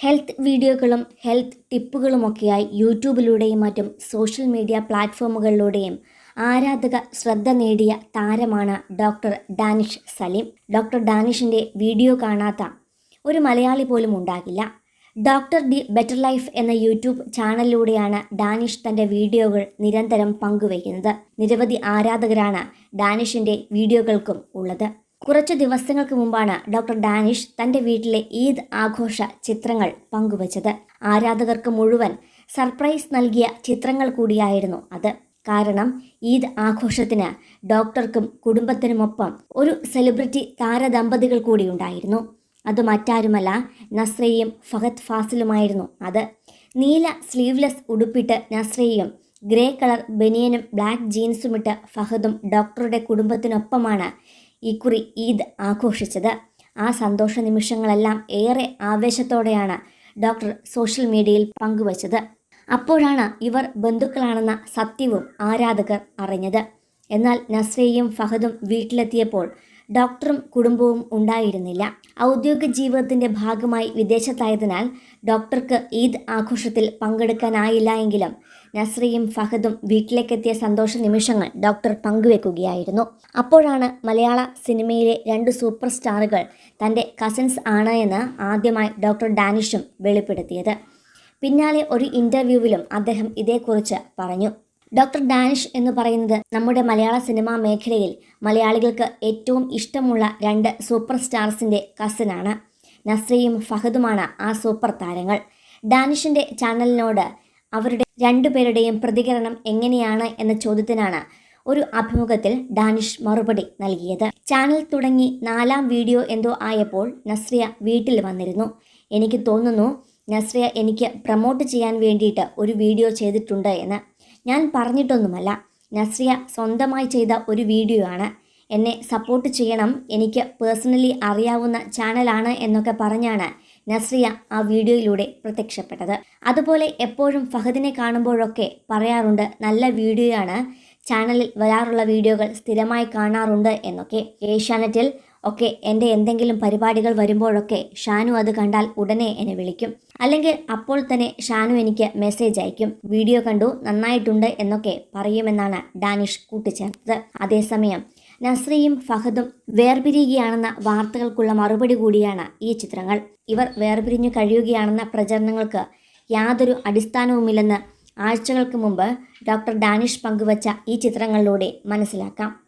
Health വീഡിയോകളും health ടിപ്പുകളുമൊക്കെയായി യൂട്യൂബിലൂടെയും മറ്റും social media പ്ലാറ്റ്ഫോമുകളിലൂടെയും ആരാധക ശ്രദ്ധ നേടിയ താരമാണ് ഡോക്ടർ ഡാനിഷ് സലീം. ഡോക്ടർ ഡാനിഷിന്റെ വീഡിയോ കാണാത്ത ഒരു മലയാളി പോലും ഉണ്ടാകില്ല. ഡോക്ടർ ഡി ബെറ്റർ ലൈഫ് എന്ന യൂട്യൂബ് ചാനലിലൂടെയാണ് ഡാനിഷ് തന്റെ വീഡിയോകൾ നിരന്തരം പങ്കുവയ്ക്കുന്നത്. നിരവധി ആരാധകരാണ് ഡാനിഷിന്റെ വീഡിയോകൾക്കും ഉള്ളത്. കുറച്ച് ദിവസങ്ങൾക്ക് മുമ്പാണ് ഡോക്ടർ ഡാനിഷ് തന്റെ വീട്ടിലെ ഈദ് ആഘോഷ ചിത്രങ്ങൾ പങ്കുവച്ചത്. ആരാധകർക്ക് മുഴുവൻ സർപ്രൈസ് നൽകിയ ചിത്രങ്ങൾ കൂടിയായിരുന്നു അത്. കാരണം ഈദ് ആഘോഷത്തിന് ഡോക്ടർക്കും കുടുംബത്തിനുമൊപ്പം ഒരു സെലിബ്രിറ്റി താരദമ്പതികൾ കൂടി ഉണ്ടായിരുന്നു. അത് മറ്റാരുമല്ല നസ്രയും ഫഹദ് ഫാസിലുമായിരുന്നു അത്. നീല സ്ലീവ്ലെസ് ഉടുപ്പിട്ട് നസ്രയും ഗ്രേ കളർ ബനിയനും ബ്ലാക്ക് ജീൻസുമിട്ട് ഫഹദും ഡോക്ടറുടെ കുടുംബത്തിനൊപ്പമാണ് ഇക്കുറി ഈദ് ആഘോഷിച്ചത്. ആ സന്തോഷ നിമിഷങ്ങളെല്ലാം ഏറെ ആവേശത്തോടെയാണ് ഡോക്ടർ സോഷ്യൽ മീഡിയയിൽ പങ്കുവച്ചത്. അപ്പോഴാണ് ഇവർ ബന്ധുക്കളാണെന്ന സത്യവും ആരാധകർ അറിഞ്ഞത്. എന്നാൽ നസ്രയും ഫഹദും വീട്ടിലെത്തിയപ്പോൾ ഡോക്ടറും കുടുംബവും ഉണ്ടായിരുന്നില്ല. ഔദ്യോഗിക ജീവിതത്തിന്റെ ഭാഗമായി വിദേശത്തായതിനാൽ ഡോക്ടർക്ക് ഈദ് ആഘോഷത്തിൽ പങ്കെടുക്കാനായില്ല എങ്കിലും നസ്രയും ഫഹദും വീട്ടിലേക്കെത്തിയ സന്തോഷ നിമിഷങ്ങൾ ഡോക്ടർ പങ്കുവെക്കുകയായിരുന്നു. അപ്പോഴാണ് മലയാള സിനിമയിലെ രണ്ട് സൂപ്പർ സ്റ്റാറുകൾ തന്റെ കസിൻസ് ആണ് എന്ന് ആദ്യമായി ഡോക്ടർ ഡാനിഷും വെളിപ്പെടുത്തിയത്. പിന്നാലെ ഒരു ഇന്റർവ്യൂവിലും അദ്ദേഹം ഇതേക്കുറിച്ച് പറഞ്ഞു. ഡോക്ടർ ഡാനിഷ് എന്ന് പറയുന്നത് നമ്മുടെ മലയാള സിനിമാ മേഖലയിൽ മലയാളികൾക്ക് ഏറ്റവും ഇഷ്ടമുള്ള രണ്ട് സൂപ്പർ സ്റ്റാർസിന്റെ കസിനാണ്. നസ്രയും ഫഹദുമാണ് ആ സൂപ്പർ താരങ്ങൾ. ഡാനിഷിന്റെ ചാനലിനോട് അവരുടെ രണ്ടുപേരുടെയും പ്രതികരണം എങ്ങനെയാണ് എന്ന ചോദ്യത്തിനാണ് ഒരു അഭിമുഖത്തിൽ ഡാനിഷ് മറുപടി നൽകിയത്. ചാനൽ തുടങ്ങി നാലാം വീഡിയോ എന്തോ ആയപ്പോൾ നസ്രിയ വീട്ടിൽ വന്നിരുന്നു. എനിക്ക് തോന്നുന്നു നസ്രിയ എനിക്ക് പ്രമോട്ട് ചെയ്യാൻ വേണ്ടിയിട്ട് ഒരു വീഡിയോ ചെയ്തിട്ടുണ്ട് എന്ന്. ഞാൻ പറഞ്ഞിട്ടൊന്നുമല്ല. നസ്രിയ സ്വന്തമായി ചെയ്ത ഒരു വീഡിയോ ആണ് എന്നെ സപ്പോർട്ട് ചെയ്യണം. എനിക്ക് പേഴ്സണലി അറിയാവുന്ന ചാനലാണ് എന്നൊക്കെ പറഞ്ഞാണ് നസ്രിയ ആ വീഡിയോയിലൂടെ പ്രത്യക്ഷപ്പെട്ടത്. അതുപോലെ എപ്പോഴും ഫഹദിനെ കാണുമ്പോഴൊക്കെ പറയാറുണ്ട് നല്ല വീഡിയോയാണ്. ചാനലിൽ വരാറുള്ള വീഡിയോകൾ സ്ഥിരമായി കാണാറുണ്ട് എന്നൊക്കെ. ഏഷ്യാനെറ്റിൽ ഒക്കെ എന്റെ എന്തെങ്കിലും പരിപാടികൾ വരുമ്പോഴൊക്കെ ഷാനു അത് കണ്ടാൽ ഉടനെ എന്നെ വിളിക്കും. അല്ലെങ്കിൽ അപ്പോൾ തന്നെ ഷാനു എനിക്ക് മെസ്സേജ് അയക്കും. വീഡിയോ കണ്ടു നന്നായിട്ടുണ്ട് എന്നൊക്കെ പറയുമെന്നാണ് ഡാനിഷ് കൂട്ടിച്ചേർത്തത്. അതേസമയം നസ്രിയും ഫഹദും വേർപിരിയുകയാണെന്ന വാർത്തകൾക്കുള്ള മറുപടി കൂടിയാണ് ഈ ചിത്രങ്ങൾ. ഇവർ വേർപിരിഞ്ഞു കഴിയുകയാണെന്ന പ്രചരണങ്ങൾക്ക് യാതൊരു അടിസ്ഥാനവുമില്ലെന്ന് ആഴ്ചകൾക്ക് മുമ്പ് ഡോക്ടർ ഡാനിഷ് പങ്കുവച്ച ഈ ചിത്രങ്ങളിലൂടെ മനസ്സിലാക്കാം.